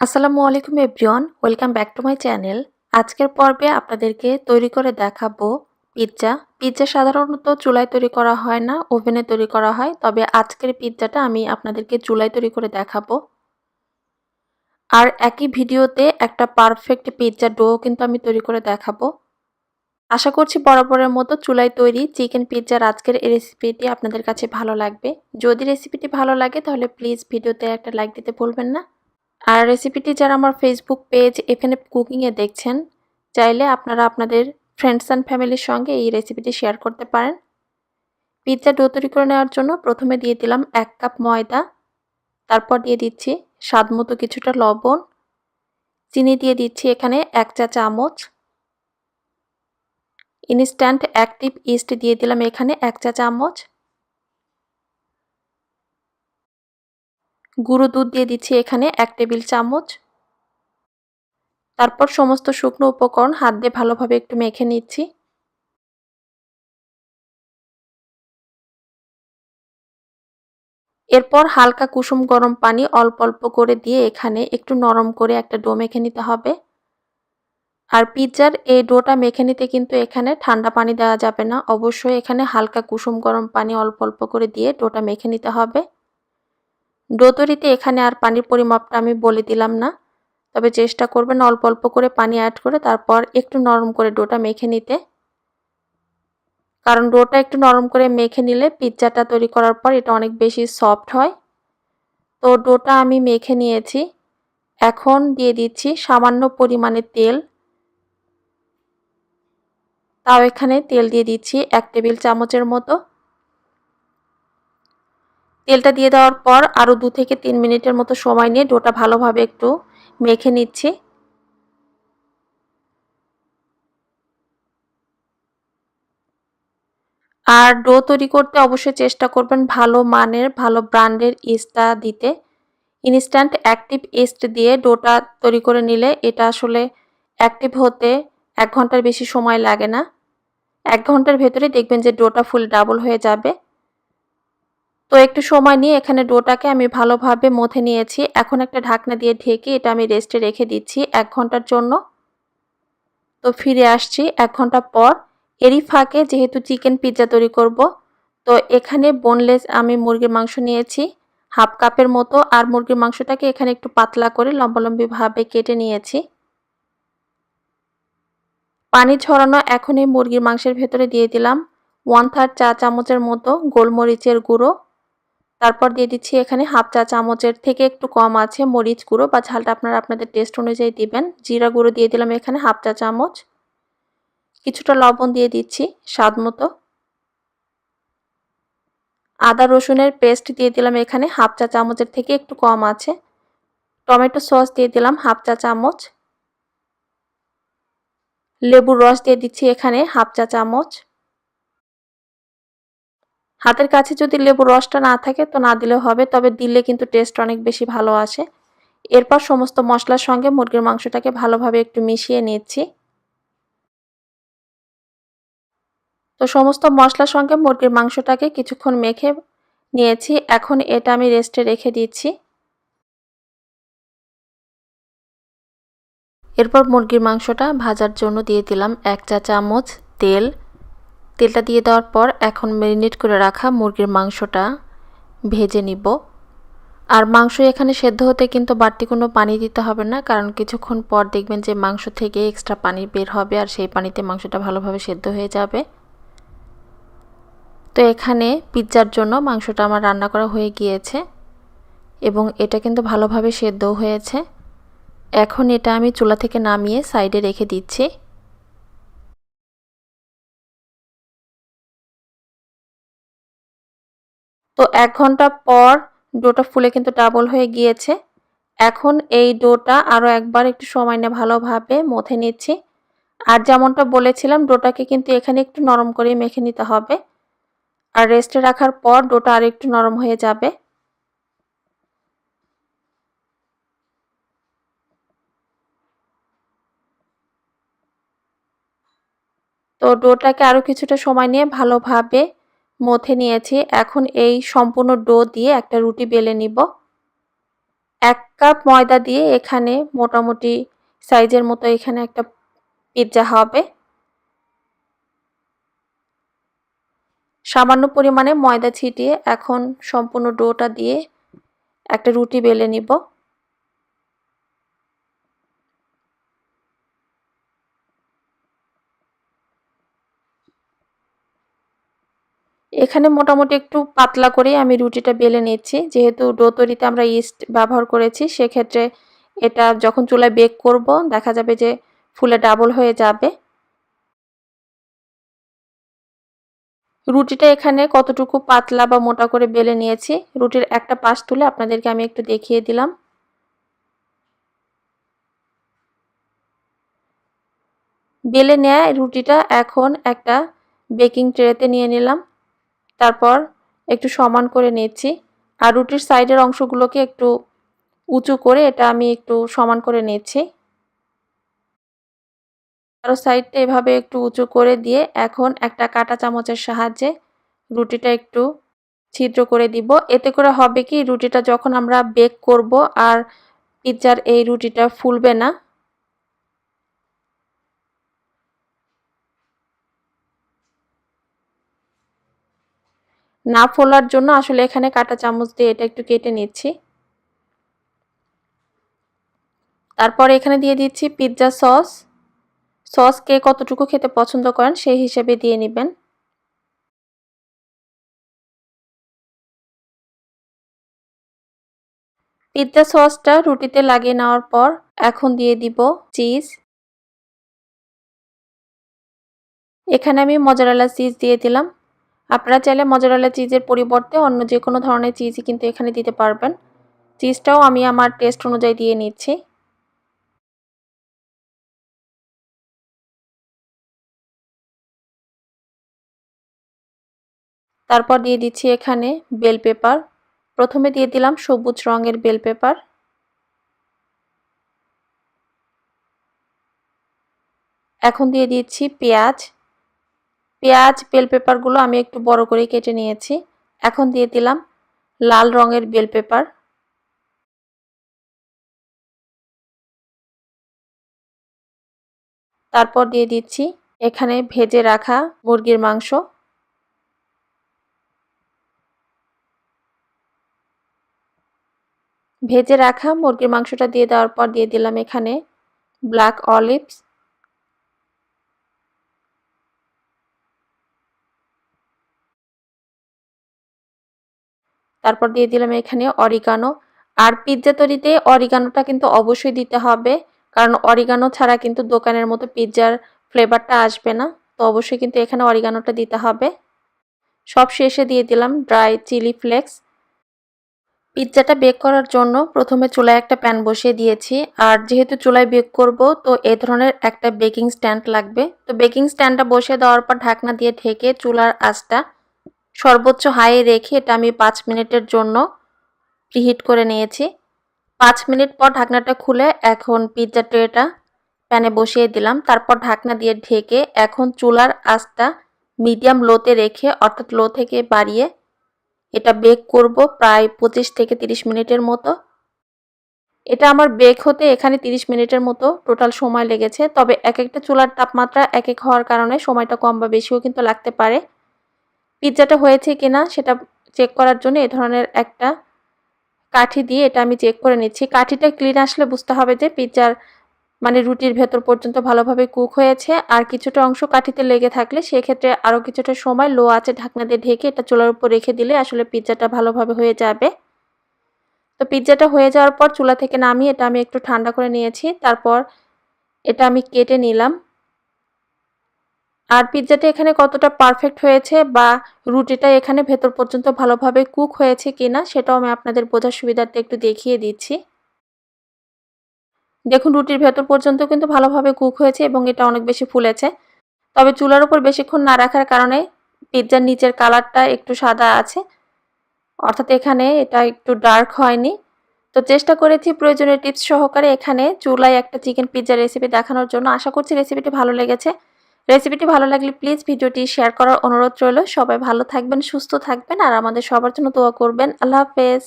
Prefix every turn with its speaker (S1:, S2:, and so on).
S1: আসসালামু আলাইকুম everyone, welcome back to my channel. আজকের পর্বে আপনাদেরকে তৈরি করে দেখাবো পিৎজা। পিৎজা সাধারণত চুলায় তৈরি করা হয় না, ওভেনে তৈরি করা হয়, তবে আজকের পিৎজাটা আমি আপনাদেরকে চুলায় তৈরি করে দেখাবো। আর একই ভিডিওতে একটা পারফেক্ট পিৎজা ডো কিন্তু আমি তৈরি করে দেখাবো। আশা করছি বরাবরের মতো চুলায় তৈরি চিকেন পিৎজার আজকের এই রেসিপিটি আপনাদের কাছে ভালো লাগবে। যদি রেসিপিটি ভালো লাগে তাহলে প্লিজ ভিডিওতে একটা লাইক দিতে ভুলবেন না। আর রেসিপিটি যারা আমার ফেসবুক পেজ এখানে কুকিংয়ে দেখছেন, চাইলে আপনারা আপনাদের ফ্রেন্ডস অ্যান্ড ফ্যামিলির সঙ্গে এই রেসিপিটি শেয়ার করতে পারেন। পিৎজা ডো তৈরি করে নেওয়ার জন্য প্রথমে দিয়ে দিলাম এক কাপ ময়দা, তারপর দিয়ে দিচ্ছি স্বাদ মতো কিছুটা লবণ, চিনি দিয়ে দিচ্ছি এখানে এক চা চামচ। ইনস্ট্যান্ট অ্যাক্টিভ ইস্ট দিয়ে দিলাম এখানে এক চা চামচ। গুঁড়ো দুধ দিয়ে দিচ্ছি এখানে এক টেবিল চামচ। তারপর সমস্ত শুকনো উপকরণ হাত দিয়ে ভালোভাবে একটু মেখে নিচ্ছি। এরপর হালকা কুসুম গরম পানি অল্প অল্প করে দিয়ে এখানে একটু নরম করে একটা ডো মেখে নিতে হবে। আর পিৎজার এই ডোটা মেখে নিতে কিন্তু এখানে ঠান্ডা পানি দেওয়া যাবে না। অবশ্যই এখানে হালকা কুসুম গরম পানি অল্প অল্প করে দিয়ে ডোটা মেখে নিতে হবে। ডো তৈরিতে এখানে আর পানির পরিমাপটা আমি বলে দিলাম না। তবে চেষ্টা করবেন অল্প অল্প করে পানি অ্যাড করে তারপর একটু নরম করে ডোটা মেখে নিতে। কারণ ডোটা একটু নরম করে মেখে নিলে পিৎজাটা তৈরি করার পর এটা অনেক বেশি সফট হয়। তো ডোটা আমি মেখে নিয়েছি। এখন দিয়ে দিচ্ছি সামান্য পরিমাণে তেল। তাও এখানে তেল দিয়ে দিচ্ছি এক টেবিল চামচের মতো। তেলটা দিয়ে দেওয়ার পর আরও দু থেকে তিন মিনিটের মতো সময় নিয়ে ডোটা ভালোভাবে একটু মেখে নিচ্ছি। আর ডো তৈরি করতে অবশ্যই চেষ্টা করবেন ভালো মানের, ভালো ব্র্যান্ডের ইস্টটা দিতে। ইনস্ট্যান্ট অ্যাক্টিভ ইস্ট দিয়ে ডোটা তৈরি করে নিলে এটা আসলে অ্যাক্টিভ হতে এক ঘণ্টার বেশি সময় লাগে না। এক ঘণ্টার ভেতরে দেখবেন যে ডোটা ফুল ডাবল হয়ে যাবে। তো একটু সময় নিয়ে এখানে ডোটাকে আমি ভালোভাবে মথে নিয়েছি। এখন একটা ঢাকনা দিয়ে ঢেকে এটা আমি রেস্টে রেখে দিচ্ছি এক ঘণ্টার জন্য। তো ফিরে আসছি এক ঘণ্টা পর। এরই ফাঁকে যেহেতু চিকেন পিৎজা তৈরি করব, তো এখানে বোনলেস আমি মুরগির মাংস নিয়েছি, হাফ কাপের মতো। আর মুরগির মাংসটাকে এখানে একটু পাতলা করে লম্বালম্বিভাবে কেটে নিয়েছি। পানি ছড়ানো এখনই মুরগির মাংসের ভেতরে দিয়ে দিলাম। ওয়ান থার্ড চা চামচের মতো গোলমরিচের গুঁড়ো। তারপর দিয়ে দিচ্ছি এখানে হাফ চা চামচের থেকে একটু কম আছে মরিচ গুঁড়ো বা ঝালটা আপনারা আপনাদের টেস্ট অনুযায়ী দিবেন। জিরা গুঁড়ো দিয়ে দিলাম এখানে হাফ চা চামচ। কিছুটা লবণ দিয়ে দিচ্ছি স্বাদ মতো। আদা রসুনের পেস্ট দিয়ে দিলাম এখানে হাফ চা চামচের থেকে একটু কম আছে। টমেটো সস দিয়ে দিলাম হাফ চা চামচ। লেবুর রস দিয়ে দিচ্ছি এখানে হাফ চা চামচ। হাতের কাছে যদি লেবুর রসটা না থাকে তো না দিলেও হবে, তবে দিলে কিন্তু টেস্ট অনেক বেশি ভালো আসে। এরপর সমস্ত মশলার সঙ্গে মুরগির মাংসটাকে ভালোভাবে একটু মিশিয়ে নিচ্ছি। তো সমস্ত মশলার সঙ্গে মুরগির মাংসটাকে কিছুক্ষণ মেখে নিয়েছি। এখন এটা আমি রেস্টে রেখে দিচ্ছি। এরপর মুরগির মাংসটা ভাজার জন্য দিয়ে দিলাম এক চা চামচ তেল। তেলটা দিয়ে দেওয়ার পর এখন ম্যারিনেট করে রাখা মুরগির মাংসটা ভেজে নিব। আর মাংস এখানে সেদ্ধ হতে কিন্তু বাড়তি কোনো পানি দিতে হবে না, কারণ কিছুক্ষণ পর দেখবেন যে মাংস থেকে এক্সট্রা পানি বের হবে আর সেই পানিতে মাংসটা ভালোভাবে সেদ্ধ হয়ে যাবে। তো এখানে পিৎজার জন্য মাংসটা আমার রান্না করা হয়ে গিয়েছে এবং এটা কিন্তু ভালোভাবে সেদ্ধও হয়েছে। এখন এটা আমি চুলা থেকে নামিয়ে সাইডে রেখে দিচ্ছি। তো এক ঘণ্টা পর ডোটা ফুলে কিন্তু ডাবল হয়ে গিয়েছে। এখন এই ডোটা আরও একবার একটু সময় নিয়ে ভালোভাবে মথে নিচ্ছি। আর যেমনটা বলেছিলাম, ডোটাকে কিন্তু এখানে একটু নরম করে মেখে নিতে হবে। আর রেস্টে রাখার পর ডোটা আর একটু নরম হয়ে যাবে। তো ডোটাকে আরও কিছুটা সময় নিয়ে ভালোভাবে মথে নিয়েছি। এখন এই সম্পূর্ণ ডো দিয়ে একটা রুটি বেলে নিব। এক কাপ ময়দা দিয়ে এখানে মোটামুটি সাইজের মতো এখানে একটা পিৎজা হবে। সামান্য পরিমাণে ময়দা ছিটিয়ে এখন সম্পূর্ণ ডোটা দিয়ে একটা রুটি বেলে নিব। এখানে মোটামুটি একটু পাতলা করেই আমি রুটিটা বেলে নিচ্ছি। যেহেতু ডো তৈরিতে আমরা ইস্ট ব্যবহার করেছি, সেক্ষেত্রে এটা যখন চুলায় বেক করব, দেখা যাবে যে ফুলে ডাবল হয়ে যাবে। রুটিটা এখানে কতটুকু পাতলা বা মোটা করে বেলে নিয়েছি, রুটির একটা পাশ তুলে আপনাদেরকে আমি একটু দেখিয়ে দিলাম। বেলে নেয় রুটিটা এখন একটা বেকিং ট্রেতে নিয়ে নিলাম। তারপর একটু সমান করে নিচ্ছি। আর রুটির সাইডের অংশগুলোকে একটু উঁচু করে এটা আমি একটু সমান করে নিচ্ছি। আরও সাইডটা এভাবে একটু উঁচু করে দিয়ে এখন একটা কাটা চামচের সাহায্যে রুটিটা একটু ছিদ্র করে দিব। এতে করে হবে কি, রুটিটা যখন আমরা বেক করব আর পিৎজার এই রুটিটা ফুলবে না না ফোলার জন্য আসলে এখানে কাটা চামচ দিয়ে এটা একটু কেটে নিচ্ছি। তারপর এখানে দিয়ে দিচ্ছি পিৎজা সস। সস কে কতটুকু খেতে পছন্দ করেন সেই হিসেবে দিয়ে নেবেন। পিৎজা সসটা রুটিতে লাগিয়ে নেওয়ার পর এখন দিয়ে দিব চিজ। এখানে আমি মজারালা চিজ দিয়ে দিলাম। আপনারা চাইলে মজারালা চিজের পরিবর্তে অন্য যে কোনো ধরনের চিজই কিন্তু এখানে দিতে পারবেন। চিজটাও আমি আমার টেস্ট অনুযায়ী দিয়ে নিচ্ছি। তারপর দিয়ে দিচ্ছি এখানে বেল পেপার প্রথমে দিয়ে দিলাম সবুজ রঙের বেল পেপার এখন দিয়ে দিচ্ছি পেঁয়াজ। পেঁয়াজ, বেল পেপারগুলো আমি একটু বড় করে কেটে নিয়েছি। এখন দিয়ে দিলাম লাল রঙের বেল পেপার। তারপর দিয়ে দিচ্ছি এখানে ভেজে রাখা মুরগির মাংস। ভেজে রাখা মুরগির মাংসটা দিয়ে দেওয়ার পর দিয়ে দিলাম এখানে ব্ল্যাক অলিভস। তারপর দিয়ে দিলাম এখানে অরিগানো আর পিৎজা তৈরিতে অরিগানোটা কিন্তু অবশ্যই দিতে হবে, কারণ অরিগানো ছাড়া কিন্তু দোকানের মতো পিৎজার ফ্লেভারটা আসবে না। তো অবশ্যই কিন্তু এখানে অরিগানোটা দিতে হবে। সব শেষে দিয়ে দিলাম ড্রাই চিলি ফ্লেক্স পিৎজাটা বেক করার জন্য প্রথমে চুলায় একটা প্যান বসিয়ে দিয়েছি। আর যেহেতু চুলায় বেক করব, তো এ ধরনের একটা বেকিং স্ট্যান্ড লাগবে। তো বেকিং স্ট্যান্ডটা বসিয়ে দেওয়ার পর ঢাকনা দিয়ে ঢেকে চুলার আঁচটা সর্বোচ্চ হাইয়ে রেখে এটা আমি পাঁচ মিনিটের জন্য প্রিহিট করে নিয়েছি। পাঁচ মিনিট পর ঢাকনাটা খুলে এখন পিৎজা ট্রেটা প্যানে বসিয়ে দিলাম। তারপর ঢাকনা দিয়ে ঢেকে এখন চুলার আঁচটা মিডিয়াম লোতে রেখে, অর্থাৎ লো থেকে বাড়িয়ে এটা বেক করব প্রায় পঁচিশ থেকে তিরিশ মিনিটের মতো। এটা আমার বেক হতে এখানে 30 মিনিটের মতো টোটাল সময় লেগেছে। তবে এক একটা চুলার তাপমাত্রা এক এক হওয়ার কারণে সময়টা কম বা বেশিও কিন্তু লাগতে পারে। পিৎজাটা হয়েছে কিনা সেটা চেক করার জন্য এ ধরনের একটা কাঠি দিয়ে এটা আমি চেক করে নিচ্ছি। কাঠিটা ক্লিন আসলে বুঝতে হবে যে পিৎজার মানে রুটির ভেতর পর্যন্ত ভালোভাবে কুক হয়েছে আর কিছুটা অংশ কাঠিতে লেগে থাকলে সেক্ষেত্রে আরও কিছুটা সময় লো আছে ঢাকনা দিয়ে ঢেকে এটা চুলার উপর রেখে দিলে আসলে পিৎজাটা ভালোভাবে হয়ে যাবে। তো পিৎজাটা হয়ে যাওয়ার পর চুলা থেকে নামিয়ে এটা আমি একটু ঠান্ডা করে নিয়েছি। তারপর এটা আমি কেটে নিলাম। আর পিৎজাটা এখানে কতটা পারফেক্ট হয়েছে বা রুটিটা এখানে ভেতর পর্যন্ত ভালোভাবে কুক হয়েছে কিনা সেটাও আমি আপনাদের বোঝার সুবিধার্থে একটু দেখিয়ে দিচ্ছি। দেখুন, রুটির ভেতর পর্যন্ত কিন্তু ভালোভাবে কুক হয়েছে এবং এটা অনেক বেশি ফুলেছে। তবে চুলার উপর বেশিক্ষণ না রাখার কারণে পিৎজার নিচের কালারটা একটু সাদা আছে। অর্থাৎ এখানে এটা একটু ডার্ক হয়নি। তো চেষ্টা করেছি প্রয়োজনীয় টিপস সহকারে এখানে চুলায় একটা চিকেন পিৎজা রেসিপি দেখানোর জন্য। আশা করছি রেসিপিটি ভালো লেগেছে। রেসিপিটি ভালো লাগলে প্লিজ ভিডিওটি শেয়ার করার অনুরোধ রইল। সবাই ভালো থাকবেন, সুস্থ থাকবেন, আর আমাদের সবার জন্য দোয়া করবেন। আল্লাহ হাফেজ।